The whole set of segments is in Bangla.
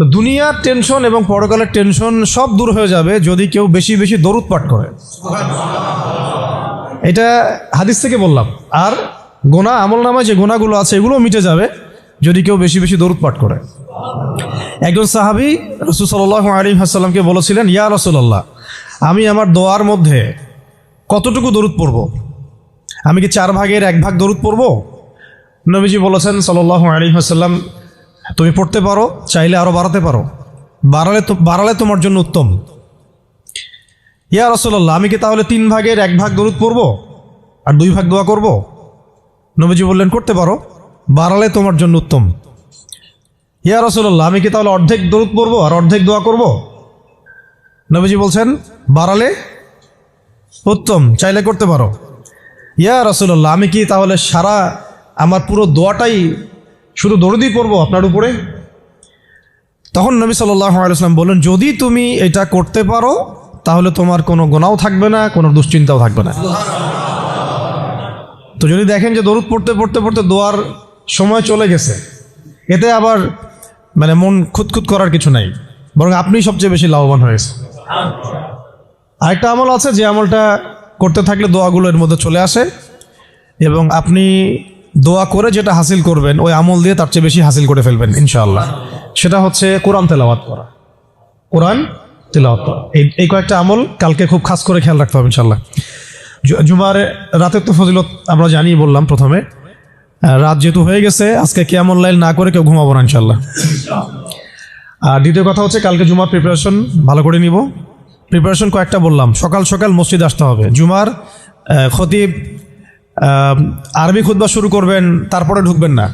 তো দুনিয়ার টেনশন এবং পরকালের টেনশন সব দূর হয়ে যাবে যদি কেউ বেশি বেশি দরুদ পাঠ করে। এটা হাদিস থেকে বললাম। আর গোনা, আমল নামায় যে গোনাগুলো আছে, এগুলো মিটে যাবে যদি কেউ বেশি বেশি দরুদ পাঠ করে। একজন সাহাবি রসুল সাল্লাহ আলী হাসাল্লামকে বলেছিলেন, ইয়া রসুল্লাহ আমি আমার দোয়ার মধ্যে কতটুকু দরুদ পড়ব? আমি কি চার ভাগের এক ভাগ দরুদ পড়ব? নবীজি বলেছেন সাল্লাহ আলী হাসাল্লাম তুমি পড়তে পারো, চাইলে আরও বাড়াতে পারো। বাড়ালে তো বাড়ালে তোমার জন্য উত্তম। ইয়া রসল্লাহ আমি কি তাহলে তিন ভাগের এক ভাগ দরুদ পড়ব? আর দুই ভাগ দোয়া করব? নবীজি বললেন, করতে পারো। বাড়ালে তোমার জন্য উত্তম। ইয়া রসল্লাহ আমি কি তাহলে অর্ধেক দরুদ পড়ব আর অর্ধেক দোয়া করব? নবীজি বলছেন, বাড়ালে উত্তম, চাইলে করতে পারো। ইয়া রসল্লাহ আমি কি তাহলে সারা আমার পুরো দোয়াটাই শুধু দরুদই পড়ব আপনার উপরে? তখন নবী সাল্লাম বললেন, যদি তুমি এটা করতে পারো, তাহলে তোমার কোনো গোনাও থাকবে না, কোনো দুশ্চিন্তাও থাকবে না। তো যদি দেখেন যে দরুদ পড়তে পড়তে পড়তে দোয়ার সময় চলে গেছে, এতে আবার মানে মন খুঁতখুত করার কিছু নাই, বরং আপনি সবচেয়ে বেশি লাভবান হয়েছে আরেকটা আমল আছে, যে আমলটা করতে থাকলে দোয়াগুলো এর মধ্যে চলে আসে, এবং আপনি দোয়া করে যেটা হাসিল করবেন, ওই আমল দিয়ে তার চেয়ে বেশি হাসিল করে ফেলবেন, ইনশাআল্লাহ। সেটা হচ্ছে কোরআন তেলাওয়াত করা। কোরআন তেলাওয়াত করা। এই এই কয়েকটা আমল কালকে খুব খাস করে খেয়াল রাখতে হবে, ইনশাআল্লাহ। জুমার রাতের তো ফজিলত আমরা জানিয়ে বললাম প্রথমে। রাত যেহেতু হয়ে গেছে, আজকে কেমন লাইল না করে কেউ ঘুমাবো না ইনশাল্লাহ আর দ্বিতীয় কথা হচ্ছে কালকে জুমার প্রিপারেশন ভালো করে নিব। প্রিপারেশন কয়েকটা বললাম। সকাল সকাল মসজিদ আসতে হবে। জুমার খতিব আরবি খুতবা শুরু করবেন, তারপরে ঢুকবেন না।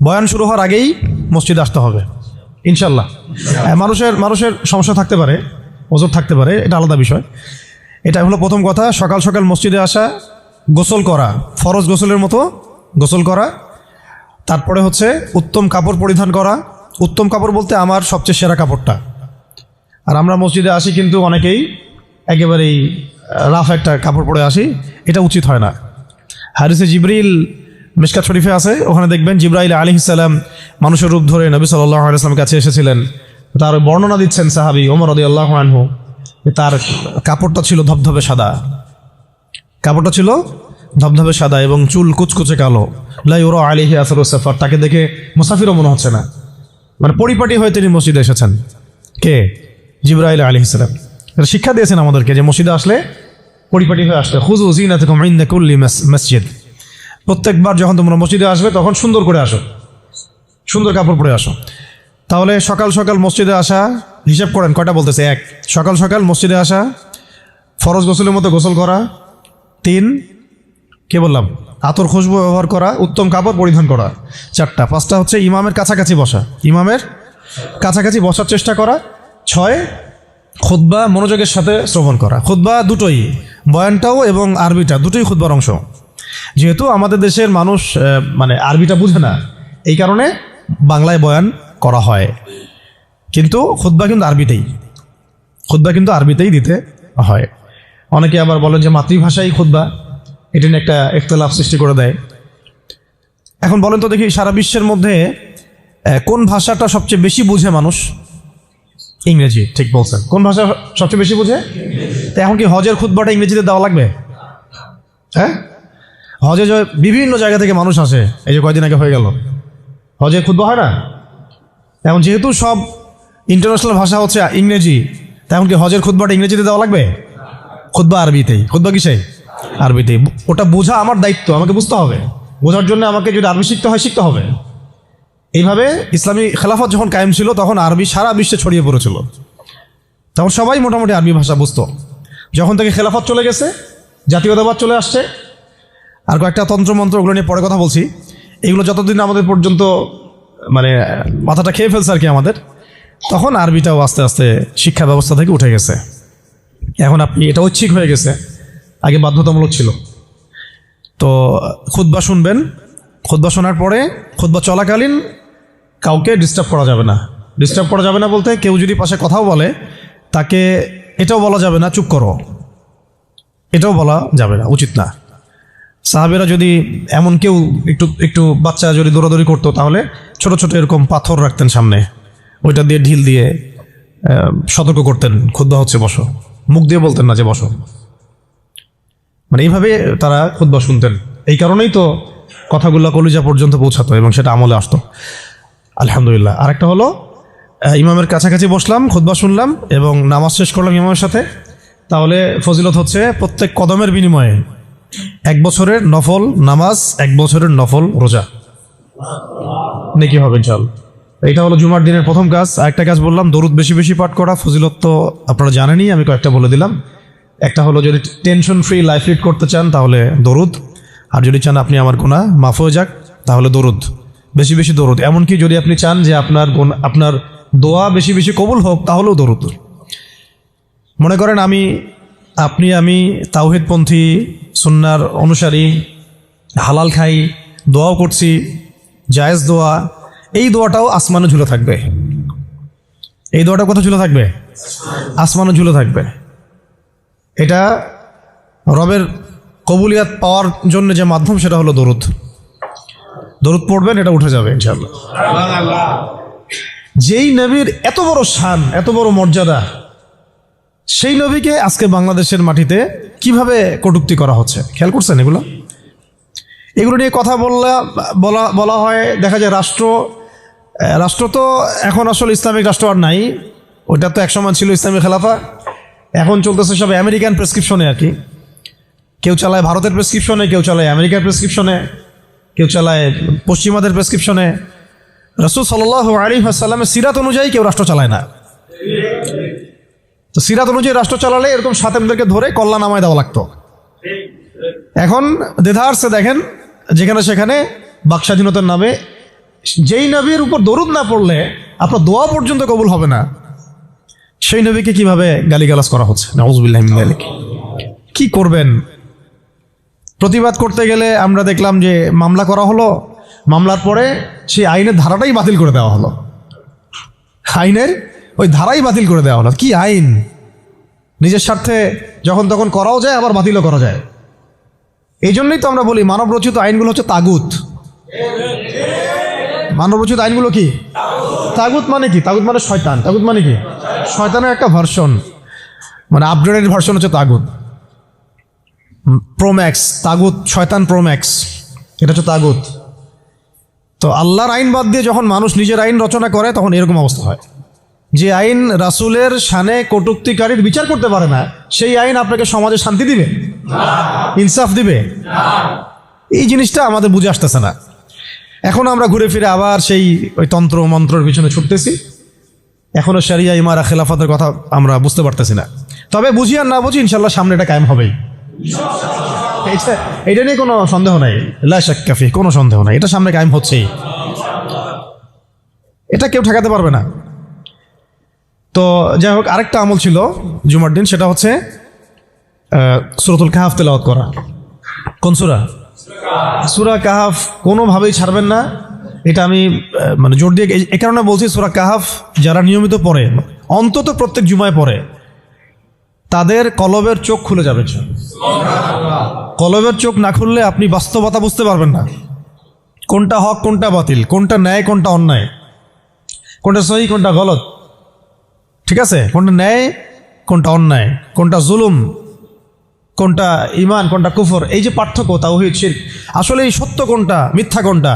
বয়ান শুরু হওয়ার আগেই মসজিদ আসতে হবে, ইনশাল্লাহ। মানুষের মানুষের সমস্যা থাকতে পারে, ওজোর থাকতে পারে, এটা আলাদা বিষয়। এটা হলো প্রথম কথা, সকাল সকাল মসজিদে আসা, গোসল করা, ফরজ গোসলের মতো গোসল করা। তারপরে হচ্ছে উত্তম কাপড় পরিধান করা। উত্তম কাপড় বলতে আমার সবচেয়ে সেরা কাপড়টা। আর আমরা মসজিদে আসি কিন্তু অনেকেই একেবারেই রাফ একটা কাপড় পরে আসি, এটা উচিত হয় না। হারিসে জিবরিল মিসকাত শরীফে আছে। ওখানে দেখবেন জিব্রাইল আলী ইসাল্লাম মানুষের রূপ ধরে নবী সাল্লাহ আলাইসলামের কাছে এসেছিলেন। তার বর্ণনা দিচ্ছেন সাহাবি ওমর আদি আল্লাহ আনহু তার কাপড়টা ছিল ধবধবে সাদা। কাপড়টা ছিল ধবধবে সাদা এবং চুল কুচকুচে কালো। লাই ওরা আলিহি আসরুসাফার তাকে দেখে মুসাফিরও মনে হচ্ছে না। মানে পরিপাটি হয়ে তিনি মসজিদে এসেছেন। কে? জিব্রাইল আলী ইসলাম শিক্ষা দিয়েছেন আমাদেরকে যে মসজিদে আসলে পরিপাটি হয়ে আসলে খুজু জিনা থেকে মাইন্দা কুল্লি মসজিদ। প্রত্যেকবার যখন তোমরা মসজিদে আসবে, তখন সুন্দর করে আসো। সুন্দর কাপড় পরে আসো। তাহলে সকাল সকাল মসজিদে আসা, হিসাব করেন, কয়টা বলতেছে? এক। সকাল সকাল মসজিদে আসা, ফরজ গোসলের মতো গোসল করা। তিন, কে বললাম? আতর খুশবু ব্যবহার করা, উত্তম কাপড় পরিধান করা। চারটা। পাঁচটা হচ্ছে ইমামের কাছাকাছি বসা। ইমামের কাছাকাছি বসার চেষ্টা করা। ছয় খুদ্া মনোযোগের সাথে শ্রবণ করা। খুদ্া দুটোই। বয়ানটাও এবং আরবিটা, দুটোই খুদ্বার অংশ। যেহেতু আমাদের দেশের মানুষ মানে আরবিটা বুঝে না, এই কারণে বাংলায় বয়ান করা হয়। কিন্তু খুদ্া কিন্তু আরবিতেই। খুদ্া কিন্তু আরবিতেই দিতে হয়। অনেকে আবার বলেন যে মাতৃভাষাই খুদ্া এটি নিয়ে একটা একতলাফ সৃষ্টি করে দেয়। এখন বলেন তো দেখি সারা বিশ্বের মধ্যে কোন ভাষাটা সবচেয়ে বেশি বুঝে মানুষ? ইংরেজি, ঠিক বলছেন। কোন ভাষা সবচেয়ে বেশি বুঝে? তো এখন কি হজের খুদ্বাটা ইংরেজিতে দেওয়া লাগবে? হ্যাঁ? হজে বিভিন্ন জায়গা থেকে মানুষ আসে, এই যে কয়দিন আগে হয়ে গেল। হজে খুদ্া হয় না? এখন যেহেতু সব ইন্টারন্যাশনাল ভাষা হচ্ছে ইংরেজি এখন কি হজের খুদ্বাটা ইংরেজিতে দেওয়া লাগবে? খুদ্া আরবিতেই। খুদ্া কিসে আরবিতেই। ওটা বোঝা আমার দায়িত্ব, আমাকে বুঝতে হবে। বোঝার জন্য আমাকে যদি আরবি শিখতে হয়, শিখতে হবে। এইভাবে ইসলামী খেলাফত যখন কায়েম ছিল, তখন আরবি সারা বিশ্বে ছড়িয়ে পড়েছিল। তখন সবাই মোটামুটি আরবি ভাষা বুঝত। যখন থেকে খেলাফত চলে গেছে, জাতীয়তাবাদ চলে আসছে। আর কয়েকটা তন্ত্রমন্ত্র ওগুলো নিয়ে পরে কথা বলছি। এগুলো যতদিন আমাদের পর্যন্ত মানে মাথাটা খেয়ে ফেলছে আর কি আমাদের, তখন আরবিটাও আস্তে আস্তে শিক্ষা ব্যবস্থা থেকে উঠে গেছে। এখন আপনি, এটা ঐচ্ছিক হয়ে গেছে। আগে বাধ্যতামূলক ছিল। তো খুদ্া শুনবেন। খুদ্া শোনার পরে খুদ্া চলাকালীন কাউকে ডিস্টার্ব করা যাবে না। ডিস্টার্ব করা যাবে না বলতে কেউ যদি পাশে কথাও বলে, তাকে এটাও বলা যাবে না, চুপ করো। এটাও বলা যাবে না, উচিত না। সাহাবেরা যদি এমন কেউ একটু একটু বাচ্চা যদি দৌড়াদৌড়ি করতো, তাহলে ছোট ছোট এরকম পাথর রাখতেন সামনে। ওইটা দিয়ে ঢিল দিয়ে সতর্ক করতেন, খুদ্া হচ্ছে বসো। মুখ দিয়ে বলতেন না যে বসো। মানে এইভাবে তারা খুদ্া শুনতেন। এই কারণেই তো কথাগুলো কলিজা পর্যন্ত পৌঁছাতো এবং সেটা আমলে আসতো। আলহামদুলিল্লাহ। আরেকটা হলো ইমামের কাছাকাছি বসলাম খুদ্া শুনলাম এবং নামাজ শেষ করলাম ইমামের সাথে। তাহলে ফজিলত হচ্ছে, প্রত্যেক কদমের বিনিময়ে এক বছরের নফল নামাজ, এক বছরের নফল রোজা। নাকি হবে চল এটা হলো জুমার দিনের প্রথম কাজ। আরেকটা কাজ বললাম, দরুদ বেশি বেশি পাঠ করা, ফজিলত তো আপনারা জানেনই, আমি কয়েকটা বলে দিলাম। একটা হলো, যদি টেনশন ফ্রি লাইফ লিড করতে চান, তাহলে দরুদ। আর যদি চান আপনি আমার গুণা মাফ হয়ে যাক, তাহলে দরুদ। বেশি বেশি দরুদ। এমনকি যদি আপনি চান যে আপনার আপনার দোয়া বেশি বেশি কবুল হোক, তাহলেও দরুদ। মনে করেন আমি, আপনি, আমি তাওহিদপন্থী, সুন্নার অনুসারী, হালাল খাই, দোয়াও করছি, জায়েজ দোয়া, এই দোয়াটাও আসমানে ঝুলে থাকবে। এই দোয়াটা কোথায় ঝুলে থাকবে? আসমানে ঝুলে থাকবে। এটা রবের কবুলিয়াত পাওয়ার জন্য যে মাধ্যম, সেটা হলো দরুদ। দরুদ পড়বেন এটা উঠে যাবে ইনশাল্লাহ যেই নবীর এত বড় শান এত বড় মর্যাদা সেই নবীকে আজকে বাংলাদেশের মাটিতে কীভাবে কটুক্তি করা হচ্ছে? খেয়াল করছেন এগুলো? এগুলো নিয়ে কথা বললা বলা বলা হয় দেখা যায় রাষ্ট্র রাষ্ট্র তো এখন আসলে ইসলামিক রাষ্ট্র আর নাই। ওটা তো একসময় ছিল ইসলামিক খেলাফা এখন চলতেছে সব আমেরিকান প্রেসক্রিপশনে আর কি। কেউ চালায় ভারতের প্রেসক্রিপশনে কেউ চালায় আমেরিকার প্রেসক্রিপশনে। কেউ চালায় পশ্চিমাদের প্রেসক্রিপশনে রসুল সাল আলী সিরাত অনুযায়ী কেউ রাষ্ট্র চালায় না। তো সিরাত অনুযায়ী রাষ্ট্র চালালে এরকম সাতেমদেরকে ধরে কল্যাণ নামায় দেওয়া লাগতো। এখন দেধারসে দেখেন, যেখানে সেখানে বাক স্বাধীনতার নামে যেই নবীর উপর দরুদ না পড়লে আপনার দোয়া পর্যন্ত কবুল হবে না। সেই নবীকে কীভাবে গালিগালাজ করা হচ্ছে? যালিক। কি করবেন? প্রতিবাদ করতে গেলে আমরা দেখলাম যে মামলা করা হলো, মামলার পরে সেই আইনের ধারাটাই বাতিল করে দেওয়া হলো। আইনের ওই ধারাই বাতিল করে দেওয়া হলো। কি আইন? নিজের স্বার্থে যখন তখন করাও যায়, আবার বাতিলও করা যায়। এই জন্যই তো আমরা বলি মানব রচিত আইনগুলো হচ্ছে তাগুত। মানব রচিত আইনগুলো কি? তাগুত মানে কি? তাগুত মানে শয়তান। তাগুত মানে কি? শয়তানের একটা ভার্সন। মানে আপগ্রেডেড ভার্সন হচ্ছে তাগুত। প্রোম্যাক্স তাগুত, শয়তান প্রোম্যাক্স এটা হচ্ছে তাগুত। তো আল্লাহর আইন বাদ দিয়ে যখন মানুষ নিজের আইন রচনা করে, তখন এরকম অবস্থা হয়। যে আইন রাসুলের শানে কটুক্তিকারীর বিচার করতে পারে না, সেই আইন আপনাকে সমাজে শান্তি দিবে? ইনসাফ দিবে? এই জিনিসটা আমাদের বুঝে আসতেছে না। এখন আমরা ঘুরে ফিরে আবার সেই ওই তন্ত্র মন্ত্রের পিছনে ছুটতেছি। এখনও সারিয়া ইমারা, খেলাফতের কথা আমরা বুঝতে পারতেছি না। তবে বুঝি আর না বুঝি, ইনশাল্লাহ সামনে এটা কায়েম হবেই। এটা নিয়ে কোনো সন্দেহ নাই। লাশাক্কাফি কোনো সন্দেহ নাই। এটা সামনে কায়েম হচ্ছেই এটা কেউ ঠেকাতে পারবে না। তো যাই হোক, আরেকটা আমল ছিল জুমার দিন, সেটা হচ্ছে সুরতুল কাহাফ তেলাওয়াত করা। কোন সুরা? সুরা কাহাফ কোনোভাবেই ছাড়বেন না। এটা আমি মানে জোর দিয়ে এই কারণে বলছি সুরা কাহাফ যারা নিয়মিত পড়ে, অন্তত প্রত্যেক জুমায় পড়ে। তাদের কলবের চোখ খুলে যাবে কলবের চোখ না খুললে আপনি বাস্তবতা বুঝতে পারবেন না। কোনটা হক, কোনটা বাতিল? কোনটা ন্যায়, কোনটা অন্যায়? কোনটা সহি, কোনটা গলত? ঠিক আছে? কোনটা ন্যায়, কোনটা অন্যায়? কোনটা জুলুম? কোনটা ইমান কোনটা কুফর? এই যে পার্থক্য, তাওহিদ শির আসলে এই সত্য কোনটা, মিথ্যা কোনটা?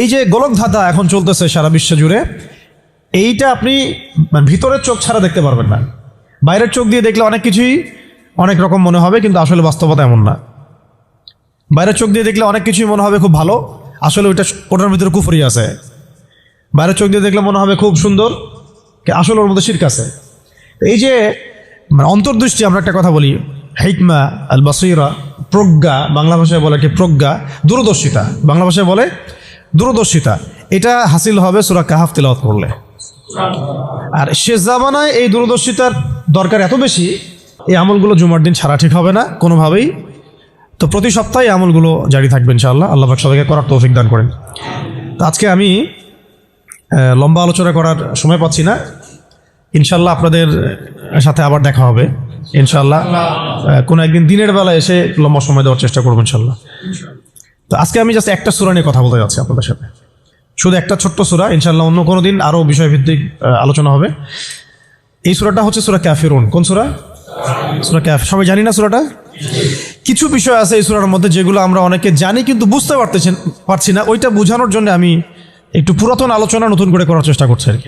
এই যে গোলক ধাঁধা এখন চলতেছে সারা বিশ্ব জুড়ে, এইটা আপনি ভিতরের চোখ ছাড়া দেখতে পারবেন না। বাইরের চোখ দিয়ে দেখলে অনেক কিছুই অনেক রকম মনে হবে, কিন্তু আসলে বাস্তবতা এমন না। বাইরের চোখ দিয়ে দেখলে অনেক কিছুই মনে হবে খুব ভালো, আসলে ওইটা ওটার ভিতরে কুফরি আছে। বাইরের চোখ দিয়ে দেখলে মনে হবে খুব সুন্দর আসলে ওর মধ্যে শির্ক আছে। এই যে মানে অন্তর্দৃষ্টি আমরা একটা কথা বলি, হিকমা আল বাসিরা প্রজ্ঞা, বাংলা ভাষায় বলে কি প্রজ্ঞা, দূরদর্শিতা। বাংলা ভাষায় বলে দূরদর্শিতা। এটা হাসিল হবে সুরা কাহাফ তেলাওয়াত করলে। আর শেষ জামানায় এই দূরদর্শিতার দরকার এত বেশি, এই আমলগুলো জুমার দিন ছাড়া ঠিক হবে না, কোনোভাবেই। তো প্রতি সপ্তাহে আমলগুলো জারি থাকবে ইনশাআল্লাহ। আল্লাহ সবাইকে করার তৌফিক দান করেন। তো আজকে আমি লম্বা আলোচনা করার সময় পাচ্ছি না। ইনশাল্লাহ আপনাদের সাথে আবার দেখা হবে। ইনশাল্লাহ কোনো একদিন দিনের বেলা এসে লম্বা সময় দেওয়ার চেষ্টা করব ইনশাল্লাহ তো আজকে আমি জাস্ট একটা সুরা নিয়ে কথা বলতে যাচ্ছি আপনাদের সাথে। শুধু একটা ছোট্ট সুরা ইনশাল্লাহ অন্য কোনো দিন আরও বিষয়ভিত্তিক আলোচনা হবে। এই সুরাটা হচ্ছে সুরা ক্যাফিরুন কোন সুরা? সুরা ক্যাফ সবাই জানি না সুরাটা? কিছু বিষয় আছে এই সুরার মধ্যে যেগুলো আমরা অনেকে জানি কিন্তু বুঝতে পারতেছেন পারছি না। ওইটা বোঝানোর জন্য আমি একটু পুরাতন আলোচনা নতুন করে করার চেষ্টা করছি আর কি।